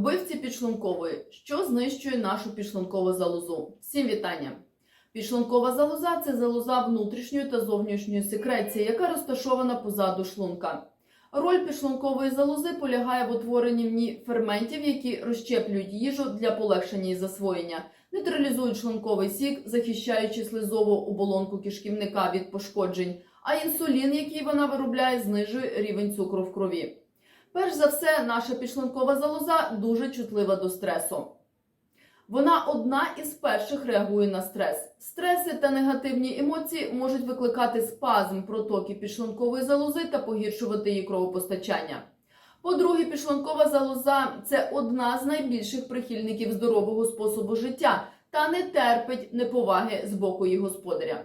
Вбивці підшлункової, що знищує нашу підшлункову залозу. Всім вітання! Підшлункова залоза це залоза внутрішньої та зовнішньої секреції, яка розташована позаду шлунка. Роль підшлункової залози полягає в утворенні в ній ферментів, які розщеплюють їжу для полегшення її засвоєння, нейтралізують шлунковий сік, захищаючи слизову оболонку кишківника від пошкоджень, а інсулін, який вона виробляє, знижує рівень цукру в крові. Перш за все, наша підшлункова залоза дуже чутлива до стресу. Вона одна із перших реагує на стрес. Стреси та негативні емоції можуть викликати спазм протоки підшлункової залози та погіршувати її кровопостачання. По-друге, підшлункова залоза це одна з найбільших прихильників здорового способу життя та не терпить неповаги з боку її господаря.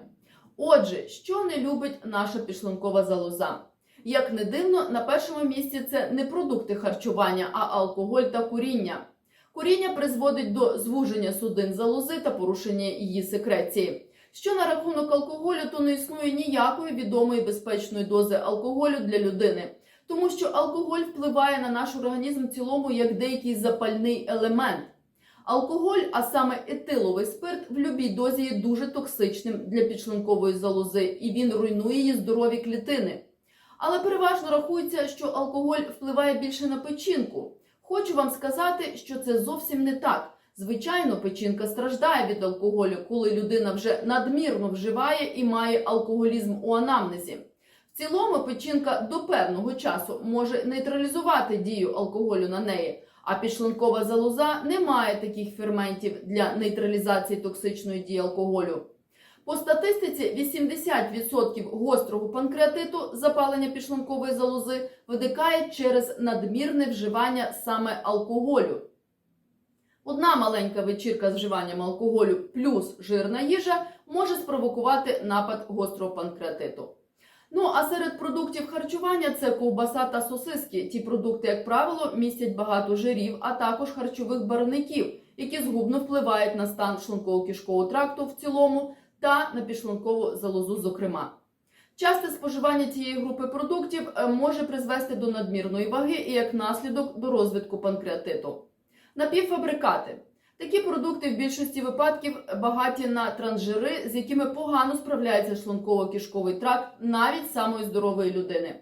Отже, що не любить наша підшлункова залоза? Як не дивно, на першому місці це не продукти харчування, а алкоголь та куріння. Куріння призводить до звуження судин залози та порушення її секреції. Що на рахунок алкоголю, то не існує ніякої відомої безпечної дози алкоголю для людини, тому що алкоголь впливає на наш організм в цілому як деякий запальний елемент. Алкоголь, а саме етиловий спирт, в будь-якій дозі є дуже токсичним для підшлункової залози, і він руйнує її здорові клітини. Але переважно рахується, що алкоголь впливає більше на печінку. Хочу вам сказати, що це зовсім не так. Звичайно, печінка страждає від алкоголю, коли людина вже надмірно вживає і має алкоголізм у анамнезі. В цілому печінка до певного часу може нейтралізувати дію алкоголю на неї, а підшлункова залоза не має таких ферментів для нейтралізації токсичної дії алкоголю. По статистиці 80% гострого панкреатиту запалення підшлункової залози виникає через надмірне вживання саме алкоголю. Одна маленька вечірка з вживанням алкоголю плюс жирна їжа може спровокувати напад гострого панкреатиту. Ну а серед продуктів харчування це ковбаса та сосиски. Ті продукти, як правило, містять багато жирів, а також харчових барвників, які згубно впливають на стан шлунково-кишкового тракту в цілому та на підшлункову залозу, зокрема. Часте споживання цієї групи продуктів е, може призвести до надмірної ваги і як наслідок до розвитку панкреатиту. Напівфабрикати. Такі продукти в більшості випадків багаті на трансжири, з якими погано справляється шлунково-кишковий тракт навіть самої здорової людини.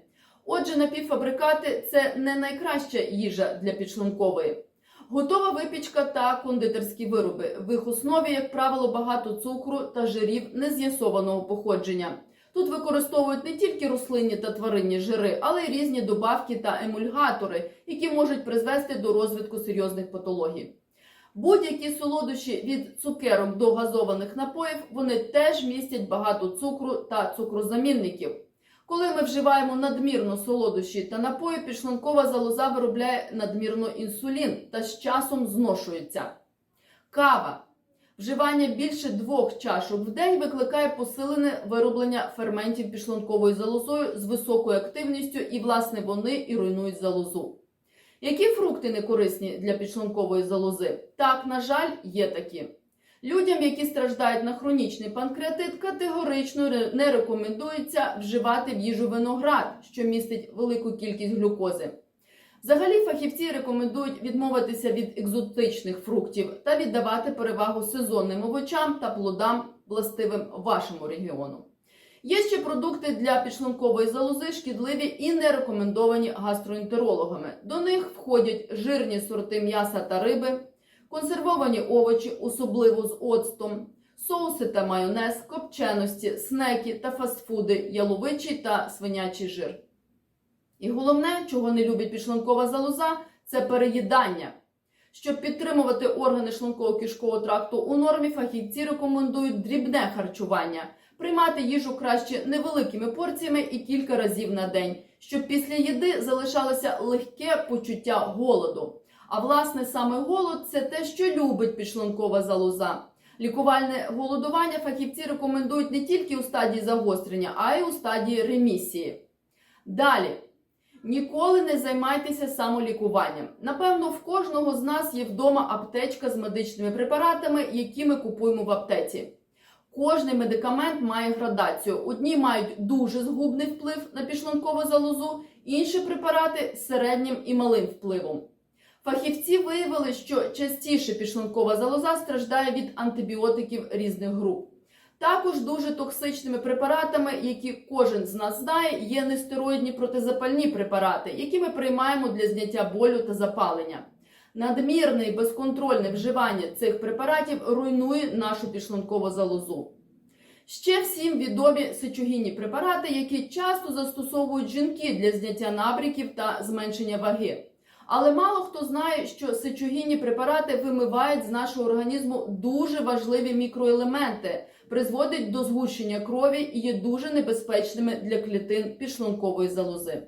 Отже, напівфабрикати це не найкраща їжа для підшлункової. Готова випічка та кондитерські вироби. В їх основі, як правило, багато цукру та жирів нез'ясованого походження. Тут використовують не тільки рослинні та тваринні жири, але й різні добавки та емульгатори, які можуть призвести до розвитку серйозних патологій. Будь-які солодощі від цукерок до газованих напоїв вони теж містять багато цукру та цукрозамінників. Коли ми вживаємо надмірно солодощі та напої, підшлункова залоза виробляє надмірно інсулін та з часом зношується. Кава. Вживання більше двох чашок в день викликає посилене вироблення ферментів підшлунковою залозою з високою активністю, і, власне, вони і руйнують залозу. Які фрукти не корисні для підшлункової залози? Так, на жаль, є такі. Людям, які страждають на хронічний панкреатит, категорично не рекомендується вживати в їжу виноград, що містить велику кількість глюкози. Взагалі, фахівці рекомендують відмовитися від екзотичних фруктів та віддавати перевагу сезонним овочам та плодам, властивим вашому регіону. Є ще продукти для підшлункової залози, шкідливі і не рекомендовані гастроентерологами. До них входять жирні сорти м'яса та риби, консервовані овочі, особливо з оцтом, соуси та майонез, копченості, снеки та фастфуди, яловичий та свинячий жир. І головне, чого не любить підшлункова залоза, це переїдання. Щоб підтримувати органи шлунково-кишкового тракту у нормі, фахівці рекомендують дрібне харчування, приймати їжу краще невеликими порціями і кілька разів на день, щоб після їди залишалося легке почуття голоду. А власне саме голод це те, що любить підшлункова залоза. Лікувальне голодування фахівці рекомендують не тільки у стадії загострення, а й у стадії ремісії. Далі. Ніколи не займайтеся самолікуванням. Напевно, в кожного з нас є вдома аптечка з медичними препаратами, які ми купуємо в аптеці. Кожний медикамент має градацію. Одні мають дуже згубний вплив на підшлункову залозу, інші препарати з середнім і малим впливом. Фахівці виявили, що частіше підшлункова залоза страждає від антибіотиків різних груп. Також дуже токсичними препаратами, які кожен з нас знає, є нестероїдні протизапальні препарати, які ми приймаємо для зняття болю та запалення. Надмірне і безконтрольне вживання цих препаратів руйнує нашу підшлункову залозу. Ще всім відомі сечогінні препарати, які часто застосовують жінки для зняття набріків та зменшення ваги. Але мало хто знає, що сечогінні препарати вимивають з нашого організму дуже важливі мікроелементи, призводять до згущення крові і є дуже небезпечними для клітин підшлункової залози.